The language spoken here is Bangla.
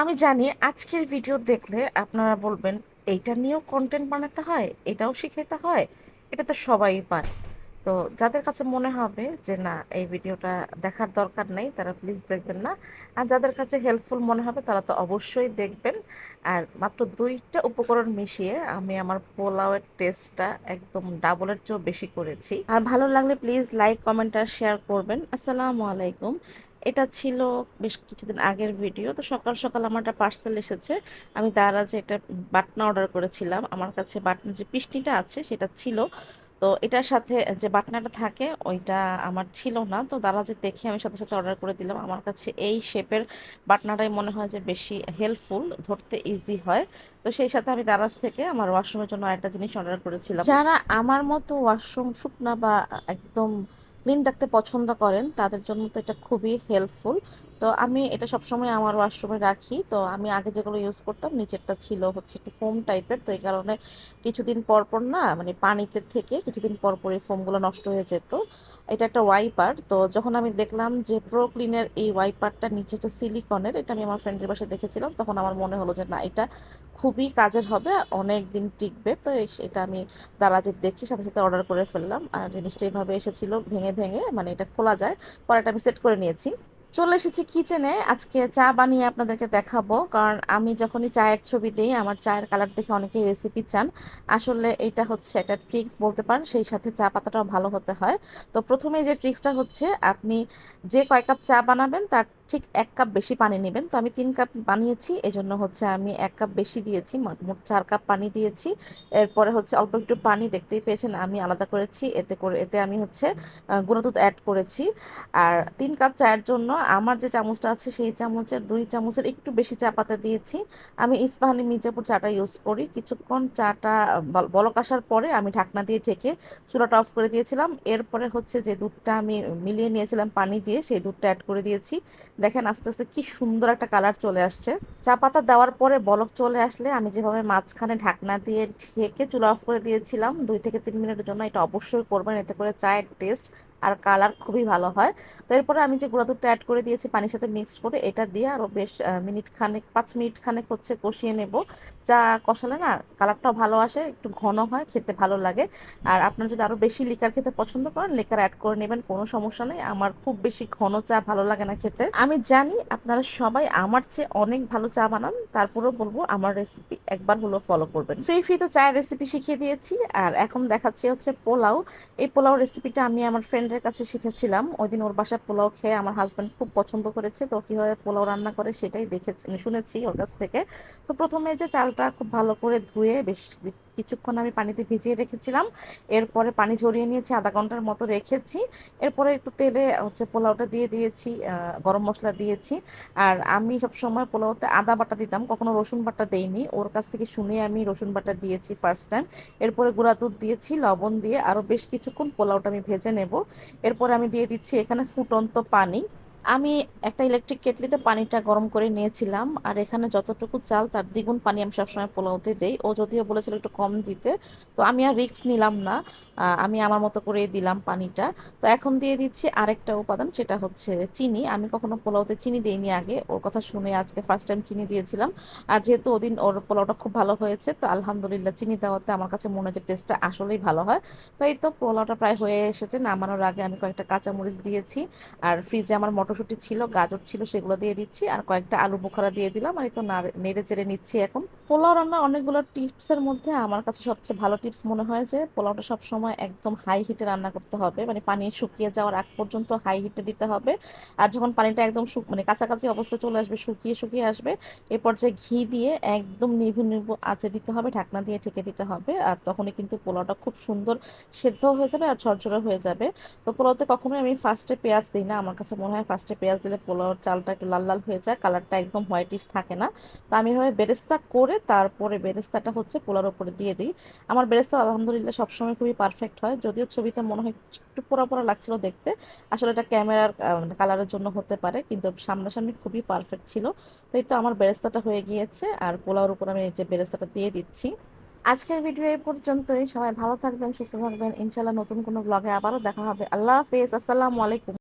আমি জানি আজকের ভিডিও দেখলে আপনারা বলবেন, এইটা নিয়েও কন্টেন্ট বানাতে হয়, এটাও শিখাতে হয়, এটা তো সবাই পারে। তো যাদের কাছে মনে হবে যে, না, এই ভিডিওটা দেখার দরকার নেই, তারা প্লিজ দেখবেন না। আর যাদের কাছে হেল্পফুল মনে হবে, তারা তো অবশ্যই দেখবেন। আর মাত্র দুইটা উপকরণ মিশিয়ে আমি আমার পোলাওয়ের টেস্টটা একদম ডাবলের চেয়েও বেশি করেছি। আর ভালো লাগলে প্লিজ লাইক কমেন্ট আর শেয়ার করবেন। আসসালামু আলাইকুম। এটা ছিল বেশ কিছুদিন আগের ভিডিও, তো সকাল সকাল আমার একটা পার্সেল এসেছে। আমি দারাজে একটা বাটনা অর্ডার করেছিলাম। আমার কাছে বাটনা যে পিসনিটা আছে সেটা ছিল। তো এটার সাথে যে বাটনাটা থাকে ওইটা আমার ছিল না। তো দারাজে দেখে আমি সাথে সাথে অর্ডার করে দিলাম। আমার কাছে এই শেপের বাটনাটাই মনে হয় যে বেশি হেল্পফুল ধরতে ইজি হয়। তো সেই সাথে আমি দারাজ থেকে আমার ওয়াশরুমের জন্য একটা জিনিস অর্ডার করেছিলাম। যারা আমার মতো ওয়াশরুম শুকনা বা একদম ক্লিন রাখতে পছন্দ করেন তাদের জন্য তো এটা খুবই হেল্পফুল তো আমি এটা সবসময় আমার ওয়াশরুমে রাখি। তো আমি আগে যেগুলো ইউজ করতাম, নিচেরটা ছিল হচ্ছে একটু ফোম টাইপের তো এই কারণে কিছুদিন পর পর না মানে পানিতে থেকে কিছুদিন পর পর এই ফোমগুলো নষ্ট হয়ে যেত। এটা একটা ওয়াইপার তো যখন আমি দেখলাম যে প্রো ক্লিনের এই ওয়াইপারটা নিচে হচ্ছে সিলিকনের এটা আমি আমার ফ্রেন্ডের বাসায় দেখেছিলাম, তখন আমার মনে হলো যে না, এটা খুবই কাজের হবে আর অনেক দিন টিকবে। তো এটা আমি দারাজে দেখি সাথে সাথে অর্ডার করে ফেললাম। আর জিনিসটা এইভাবে এসেছিল ভেঙে ভেঙে মানে এটা খোলা যায়। পরে এটা আমি সেট করে নিয়েছি। চলে এসেছি কিচেনে আজকে চা বানিয়ে আপনাদেরকে দেখাবো। কারণ আমি যখনই চায়ের ছবি দিই, আমার চায়ের কালার দেখে অনেকেই রেসিপি চান। আসলে এটা হচ্ছে একটা ট্রিক্স বলতে পারেন, সেই সাথে চা পাতাটাও ভালো হতে হয়। তো প্রথমে যে ট্রিক্সটা হচ্ছে, আপনি যে কয় কাপ চা বানাবেন, তার ঠিক এক কাপ বেশি পানি নেবেন। তো আমি তিন কাপ বানিয়েছি, এজন্য হচ্ছে আমি এক কাপ বেশি দিয়েছি, মোট চার কাপ পানি দিয়েছি। এরপরে হচ্ছে অল্প একটু পানি, দেখতেই পেয়েছেন আমি আলাদা করেছি, এতে করে, এতে আমি হচ্ছে গুঁড়ো দুধ অ্যাড করেছি। আর তিন কাপ চায়ের জন্য আমার যে চামচটা আছে, সেই চামচের, দুই চামচের একটু বেশি চা পাতা দিয়েছি। আমি ইস্পাহানি মির্জাপুর চাটা ইউজ করি। কিছুক্ষণ চাটা বলক আসার পরে আমি ঢাকনা দিয়ে ঢেকে চুলাটা অফ করে দিয়েছিলাম। এরপরে হচ্ছে যে দুধটা আমি মিলিয়ে নিয়েছিলাম পানি দিয়ে, সেই দুধটা অ্যাড করে দিয়েছি। দেখেন আস্তে আস্তে কি সুন্দর একটা কালার চলে আসছে। চা পাতা দেওয়ার পরে বলক চলে আসলে আমি যেভাবে মাঝখানে ঢাকনা দিয়ে ঢেকে চুলা অফ করে দিয়েছিলাম, দুই থেকে তিন মিনিটের জন্য এটা অবশ্যই করবেন, এতে করে চায়ের টেস্ট আর কালার খুবই ভালো হয়। তো এরপরে আমি যে গুঁড়া দুধটা অ্যাড করে দিয়েছি পানির সাথে মিক্স করে, এটা দিয়ে আরও বেশ মিনিট খানেক, পাঁচ মিনিট খানেক হচ্ছে কষিয়ে নেব। চা কষালে না কালারটাও ভালো আসে, একটু ঘন হয়, খেতে ভালো লাগে। আর আপনার যদি আরও বেশি লিকার খেতে পছন্দ করেন লিকার অ্যাড করে নেবেন, কোনো সমস্যা নেই। আমার খুব বেশি ঘন চা ভালো লাগে না খেতে। আমি জানি আপনারা সবাই আমার চেয়ে অনেক ভালো চা বানান, তারপরেও বলব আমার রেসিপি একবার হলো ফলো করবেন। ফ্রি ফ্রি তো চায়ের রেসিপি শিখিয়ে দিয়েছি, আর এখন দেখাচ্ছি হচ্ছে পোলাও। এই পোলাও রেসিপিটা আমি আমার ফ্রেন্ডের কাছে শিখেছিলাম। ওই দিন ওর বাসায় পোলাও খেয়ে আমার হাজব্যান্ড খুব পছন্দ করেছে। তো কীভাবে পোলাও রান্না করে সেটাই দেখেছি শুনেছি ওর কাছ থেকে। তো প্রথমে যে চালটা খুব ভালো করে ধুয়ে বেশ কিছুক্ষণ আমি পানিতে ভিজিয়ে রেখেছিলাম। এরপরে পানি ঝরিয়ে নিয়েছি, আধা ঘণ্টার মতো রেখেছি। এরপরে একটু তেলে হচ্ছে পোলাওটা দিয়ে দিয়েছি গরম মশলা দিয়েছি। আর আমি সব সময় পোলাওতে আদা বাটা দিতাম, কখনো রসুন বাটা দেইনি। ওর কাছ থেকে শুনে আমি রসুন বাটা দিয়েছি ফার্স্ট টাইম এরপরে গুঁড়া দুধ দিয়েছি, লবণ দিয়ে আরও বেশ কিছুক্ষণ পোলাওটা আমি ভেজে নেব। এরপরে আমি দিয়ে দিচ্ছি এখানে ফুটন্ত পানি। আমি একটা ইলেকট্রিক কেটলিতে পানিটা গরম করে নিয়েছিলাম, আর এখানে যতটুকু চাল তার দ্বিগুণ পানি আমি সবসময় পোলাওতে দেই। ও যদিও বলেছিল একটু কম দিতে, তো আমি আর রিক্স নিলাম না। আমি আমার মতো করে দিলাম পানিটা। তো এখন দিয়ে দিচ্ছি আরেকটা উপাদান, সেটা হচ্ছে চিনি। আমি কখনো পোলাওতে চিনি দিইনি আগে, ওর কথা শুনে আজকে ফার্স্ট টাইম চিনি দিয়েছিলাম। আর যেহেতু ওদিন ওর পোলাওটা খুব ভালো হয়েছে, তো আলহামদুলিল্লাহ চিনি দেওয়াতে আমার কাছে মনে হচ্ছে টেস্টটা আসলেই ভালো হয়। তো এই তো পোলাওটা প্রায় হয়ে এসেছে, নামানোর আগে আমি কয়েকটা কাঁচামরিচ দিয়েছি। আর ফ্রিজে আমার মটরশুঁটি ছিল, গাজর ছিল, সেগুলো দিয়ে দিচ্ছি। আর কয়েকটা আলু বোখারা দিয়ে দিলাম। আর তো নেড়ে চেড়ে নিচ্ছি এখন। পোলাও রান্না অনেকগুলো টিপসের মধ্যে আমার কাছে সবচেয়ে ভালো টিপস মনে হয় যে, পোলাওটা সবসময় একদম হাই হিটে রান্না করতে হবে। মানে পানি শুকিয়ে যাওয়ার আগ পর্যন্ত হাই হিটে দিতে হবে। আর যখন পানিটা একদম মানে কাছাকাছি অবস্থায় চলে আসবে, শুকিয়ে শুকিয়ে আসবে, এ পর্যায়ে ঘি দিয়ে একদম নিভু নিভু আঁচে দিতে হবে, ঢাকনা দিয়ে ঠেকে দিতে হবে। আর তখনই কিন্তু পোলাওটা খুব সুন্দর সেদ্ধ হয়ে যাবে আর ঝরঝরে হয়ে যাবে। তো পোলাওতে কখনোই আমি ফার্স্টে পেঁয়াজ দিই না। আমার কাছে মনে হয় ফার্স্টে পেঁয়াজ দিলে পোলাওর চালটা একটু লাল লাল হয়ে যায়, কালারটা একদম হোয়াইটিশ থাকে না। তো আমি এভাবে বেরেস্তা করে তারপরে বেরেস্তাটা হচ্ছে পোলার ওপরে দিয়ে দিই। আমার বেরেস্তা আলহামদুলিল্লাহ সবসময় খুবই পারফেক্ট হয়। যদিও ছবিতে মনে হয় একটু পোড়া পোড়া লাগছিল দেখতে, আসলে এটা ক্যামেরার কালারের জন্য হতে পারে, কিন্তু সামনাসামনি খুবই পারফেক্ট ছিল। তো এই তো আমার বেরেস্তাটা হয়ে গিয়েছে, আর পোলাওর উপর আমি যে বেরেস্তাটা দিয়ে দিচ্ছি। আজকের ভিডিও এই পর্যন্তই। সবাই ভালো থাকবেন, সুস্থ থাকবেন। ইনশাল্লাহ নতুন কোনো ব্লগে আবারও দেখা হবে। আল্লাহ হাফেজ। আসসালামু আলাইকুম।